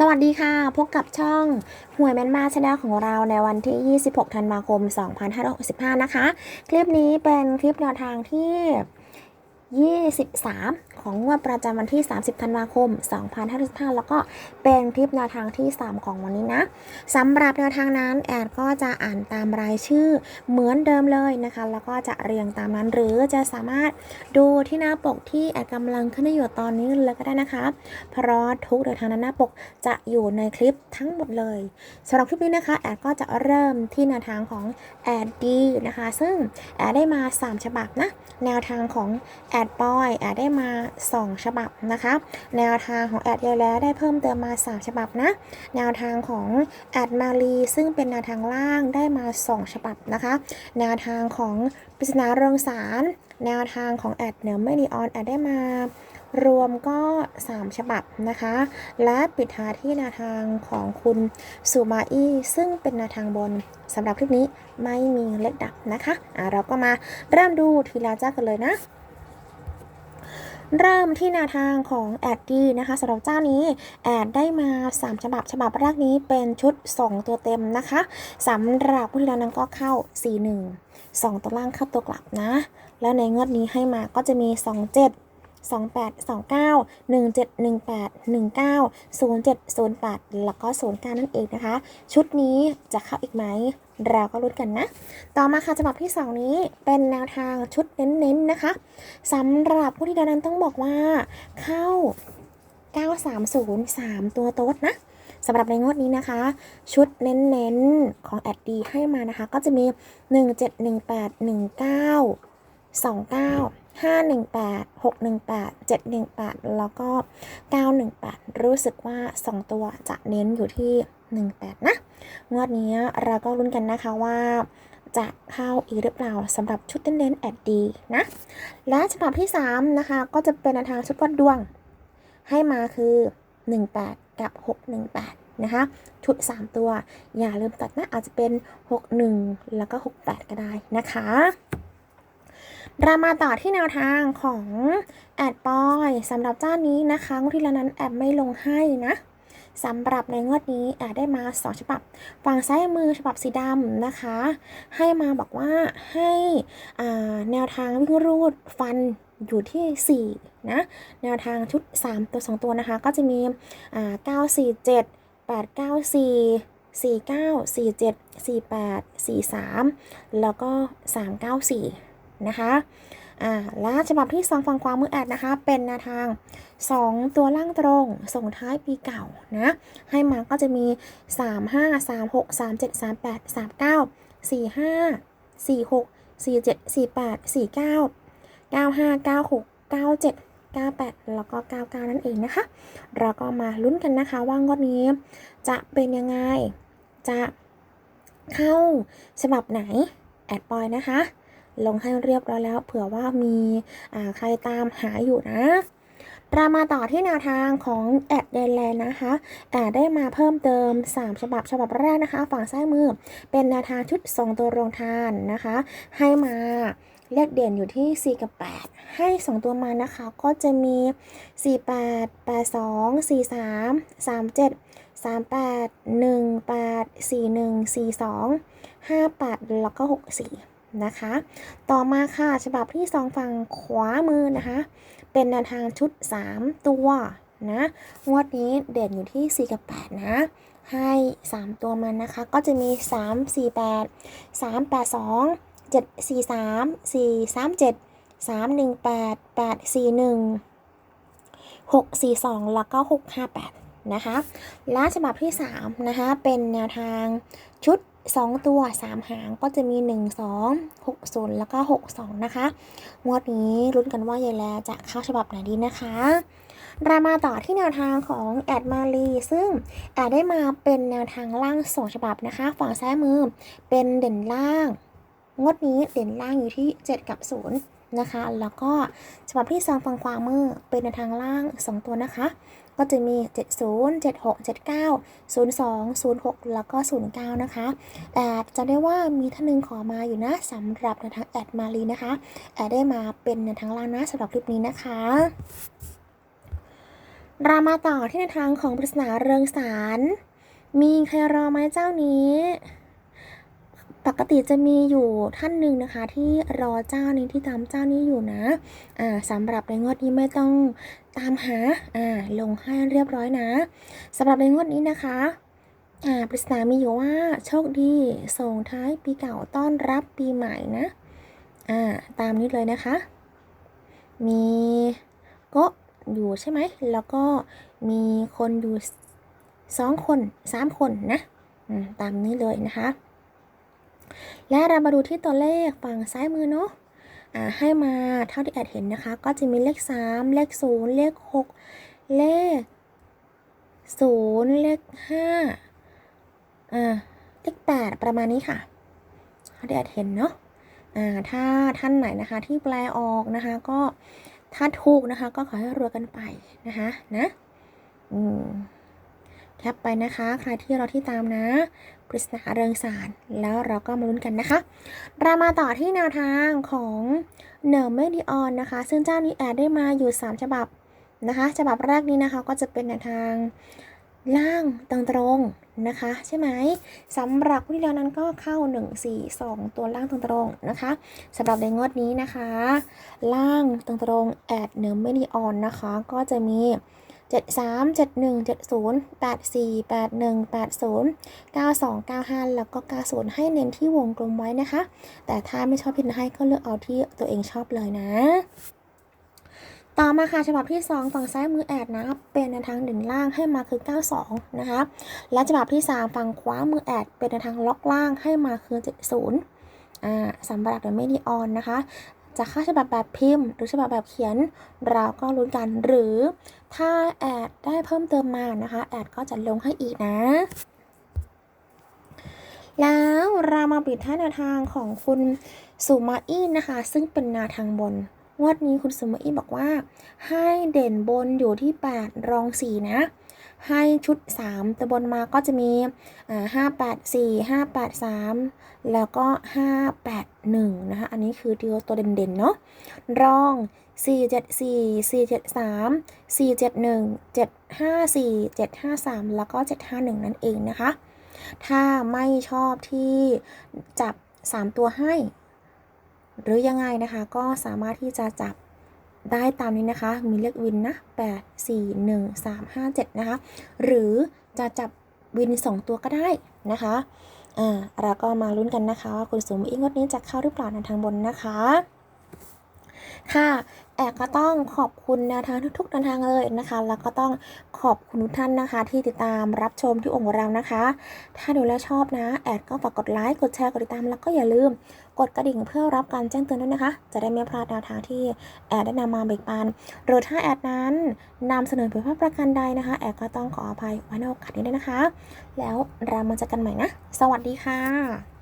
สวัสดีค่ะ พบกับช่องหวยแมนมาชาแนลของเราในวันที่ 26 ธันวาคม 2565 นะคะ คลิปนี้เป็นคลิปแนวทางที่ 23 ของงวดประจำวันที่ 30 ธันวาคม 2565 แล้วก็เป็นคลิปแนวทางที่ 3 ของวันนี้นะสำหรับแนวทางนั้นแอดก็จะอ่านตามรายชื่อเหมือนเดิมเลยนะคะ แล้วก็จะเรียงตามนั้นหรือจะสามารถดูที่หน้าปกที่แอดกำลังขึ้นอยู่ตอนนี้เลยก็ได้นะคะ เพราะทุกแนวทางนั้นหน้าปกจะอยู่ในคลิปทั้งหมดเลยสำหรับคลิปนี้นะคะแอดก็จะเริ่มที่แนวทางของแอดดีนะคะ ซึ่งแอดได้มา 3 ฉบับนะ แนวทางของแอดปอยแอดได้มา 2 ฉบับนะคะ แนวทางของแอดยายแล้วได้เพิ่มเติมมา 3 ฉบับนะ แนวทางของแอดมารีซึ่งเป็นแนวทางล่างได้มา 2 ฉบับนะคะ แนวทางของปริศนาเรืองสาร แนวทางของแอดเหนือไม่นีออนแอดได้มา รวมก็ 3 ฉบับนะคะ และปิดท้ายที่แนวทางของคุณสุมาอี้ซึ่งเป็นแนวทางบนสำหรับคลิปนี้ไม่มีเลขดับนะคะอะเราก็มาเริ่มดูทีละเจ้ากันเลยนะเริ่มที่แนวทางของแอดดีนะคะสำหรับเจ้านี้แอดได้มา 3 ฉบับฉบับแรกนี้เป็นชุด 2 ตัวเต็มนะคะสำหรับผู้ที่แล้วนั้นก็เข้า 41 2 ตัวล่างเข้าตัวกลับนะ แล้วในงวดนี้ให้มาก็จะมี 27 29 17 18 19 07 08 แล้วก็ 09 นั่นเองนะคะ ชุดนี้จะเข้าอีกไหม เราก็ลุ้นกันนะ ต่อมาค่ะฉบับที่ 2 นี้เป็นแนวทางชุดเน้นๆนะคะสำหรับผู้ที่ดานั้นต้องบอกว่าเข้า 930 3 ตัวโต๊ดนะสำหรับในงวดนี้นะคะ ชุดเน้นๆของแอดดีให้มานะคะ ก็จะมี 1718 19 29 518 618 718 แล้วก็ 918 รู้สึกว่า 2 ตัวจะเน้นอยู่ที่ 18 นะ งวดนี้เราก็ลุ้นกันนะคะว่าจะเข้าอีกหรือเปล่าสำหรับชุดเน้นแอดดีนะ และฉบับที่ 3 นะคะ ก็จะเป็นแนวทางชุดวัดดวง ให้มาคือ 18 กับ 618 นะคะ ชุด 3 ตัว อย่าลืมตัดนะอาจจะเป็น 61 แล้วก็ 68 ก็ได้นะคะ เรามาต่อที่แนวทางของแอดปอยสำหรับเจ้านี้นะคะงวดที่แล้วนั้นแอดไม่ลงให้นะสำหรับในงวดนี้แอดได้มา 2 ฉบับ ฝั่งซ้ายมือฉบับสีดำนะคะ ให้มาบอกว่าให้แนวทางวิ่งรูดฟันอยู่ที่ 4 นะ แนวทางชุด 3 ตัว 2 ตัวนะคะ ก็จะมีอ่า947 894 49 47 48 43 แล้วก็ 394 นะคะอ่าและฉบับที่ 2 ฝั่งขวามือแอดนะคะ เป็นแนวทาง 2 ตัวล่างตรง ส่งท้ายปีเก่านะ ให้มาก็จะมี 3 5 3 6 3 7 3 8 3 9 4 5 4 6 4 7 4 8 4 9 9 5 9 6 9 7 98 แล้วก็ 99 นั่นเองนะคะ เราก็มาลุ้นกันนะคะว่างวดนี้จะเป็นยังไง จะเข้าฉบับไหน แอดปอยนะคะ ลงให้เรียบร้อยแล้ว เผื่อว่ามีใครตามหาอยู่นะเรามาต่อที่แนวทางของแอดเดนแลนนะคะ แอดได้มาเพิ่มเติม 3 ฉบับฉบับแรกนะคะ ฝั่งซ้ายมือ เป็นแนวทางชุด2ตัวโรงทานนะคะ ให้มาเลขเด่นอยู่ที่ 4 กับ 8 ให้ 2 ตัวมานะคะ ก็จะมี 48 82 43 37 38 18 41 42 58 แล้วก็ 64 นะคะ ต่อมาค่ะฉบับที่2ฝั่งขวามือนะคะ เป็นแนวทางชุด 3 ตัวนะงวดนี้เด่นอยู่ที่ 4 กับ 8 นะ ให้ 3 ตัวมันนะคะ ก็จะมี 3 4 8 3 8 2 7 4 3 4 3 7 3 1 8 8 4 1 6 4 2 แล้วก็ 6 5 8 นะคะ และฉบับที่ 3 นะคะ เป็นแนวทางชุด 2 ตัว 3 หางก็จะมี 1 2 6 0 แล้วก็ 6 2 นะคะ งวดนี้รุ้นกันว่ายายแลจะเข้าฉบับไหนดีนะคะเรามาต่อที่แนวทางของแอดมาลีซึ่งแอดได้มาเป็นแนวทางล่างสองฉบับนะคะ ฝั่งซ้ายมือเป็นเด่นล่าง งวดนี้เด่นล่างอยู่ที่ 7 กับ 0 นะคะ แล้วก็ฉบับที่ 2 ฝั่งขวามือเป็นแนทางล่าง 2 ตัวนะคะ ก็จะมี 70 76 79 02 06 แล้วก็ 09 นะคะแอดจะได้ว่ามีท่านหนึงขอมาอยู่นะสำหรับแนทางแอดมารีนะคะแอดได้มาเป็นแนทางล่างนะสำหรับคลิปนี้นะคะเรามาต่อที่ในทางของปริศนาเรืองสาร มีใครรอไหมเจ้านี้ ปกติจะมีอยู่ท่านหนึ่งนะคะ ที่รอเจ้านี้ที่ตามเจ้านี้อยู่นะอ่าสำหรับในงวดนี้ไม่ต้องตามหาอ่าลงให้เรียบร้อยนะสำหรับในงวดนี้นะคะอ่าปริศนามีอยู่ว่าโชคดีส่งท้ายปีเก่าต้อนรับปีใหม่นะอ่าตามนี้เลยนะคะ มีโกะอยู่ใช่ไหมแล้วก็มีคนอยู่สองคนสามคนนะอืมตามนี้เลยนะคะ และเรามาดูที่ตัวเลขฝั่งซ้ายมือเนาะให้มาเท่าที่แอดเห็นนะคะ ก็จะมีเลข 3 เลข 0 เลข 6 เลข 0 เลข5อ่าเลข 8 ประมาณนี้ค่ะเท่าที่แอดเห็นเนาะอ่าถ้าท่านไหนนะคะที่แปลออกนะคะก็ถ้าถูกนะคะ ก็ขอให้รวยกันไปนะคะนะอืมแคปไปนะคะ ใครที่เราที่ตามนะ ปริศนาเริงสารแล้วเราก็มาลุ้นกันนะคะ เรามาต่อที่แนวทางของเนอร์เมดิออนนะคะ ซึ่งเจ้านี้แอดได้มาอยู่ 3 ฉบับนะคะ ฉบับแรกนี้นะคะก็จะเป็นแนวทางล่างตรงตรงนะคะ ใช่ไหมสำหรับผู้ที่แล้วนั้นก็เข้า 1 4 2 ตัวล่างตรงตรงนะคะสำหรับในงวดนี้นะคะ ล่างตรงตรงแอดเนอร์เมดิออนนะคะ ก็จะมี 73 71 70 84 81 80 92 95 แล้วก็ 90 ให้เน้นที่วงกลมไว้นะคะ แต่ถ้าไม่ชอบพินให้ก็เลือกเอาที่ตัวเองชอบเลยนะต่อมาค่ะฉบับที่ 2 ฝั่งซ้ายมือแอดนะเป็นในทางเด่นล่างให้มาคือ 92 นะคะและฉบับที่ 3 ฝั่งขวามือแอดเป็นในทางล็อกล่างให้มาคือ 70อ่าสำหรับเดไม่ดีออนนะคะ จะค่าฉบับแบบพิมพ์ หรือฉบับแบบเขียน เราก็ลุ้นกันหรือถ้าแอดได้เพิ่มเติมมานะคะแอดก็จะลงให้อีกนะ แล้วเรามาปิดท้ายแนวทางของคุณสุมาอี้นะคะ ซึ่งเป็นนวทางบนงวดนี้คุณสุมาอี้บอกว่า ให้เด่นบนอยู่ที่ 8 รอง 4 นะ ให้ชุด 3 ตัวบนมาก็จะมีอ่า5 8 4 5 8 3แล้วก็5 8 1นะคะอันนี้คือตัวเด่นๆเนาะรอง4 7 4 4 7 3 4 7 1 7 5 4 7 5 3แล้วก็7 5 1นั่นเองนะคะ ถ้าไม่ชอบที่จับ3ตัวให้ หรือยังไงนะคะก็สามารถที่จะจับ ได้ตามนี้นะคะ มีเลขวินนะ 8 4 1 3 5 7 นะคะ หรือจะจับวิน 2 ตัวก็ได้นะคะ อ่าเราก็มาลุ้นกันนะคะว่าคุณสมอีกงวดนี้จะเข้าหรือเปล่าในทางบนนะคะ ค่ะแอกก็ต้องขอบคุณแนวทางทุกๆแนวทางเลยนะคะ แล้วก็ต้องขอบคุณทุกท่านนะคะ ที่ติดตามรับชมที่องค์เรานะคะ ถ้าดูแลชอบนะ แอดก็ฝากกดไลค์กดแชร์กดติดตามแล้วก็อย่าลืมกดกระดิ่งเพื่อรับการแจ้งเตือนด้วยนะคะ จะได้ไม่พลาดแนวทางที่แอดได้นำมาแบ่งปันหรือถ้าแอดนั้นนำเสนอเผยแพร่ประการใดนะคะ แอดก็ต้องขออภัยไว้ในโอกาสนี้ด้วยนะคะ แล้วเรามาเจอกันใหม่นะ สวัสดีค่ะ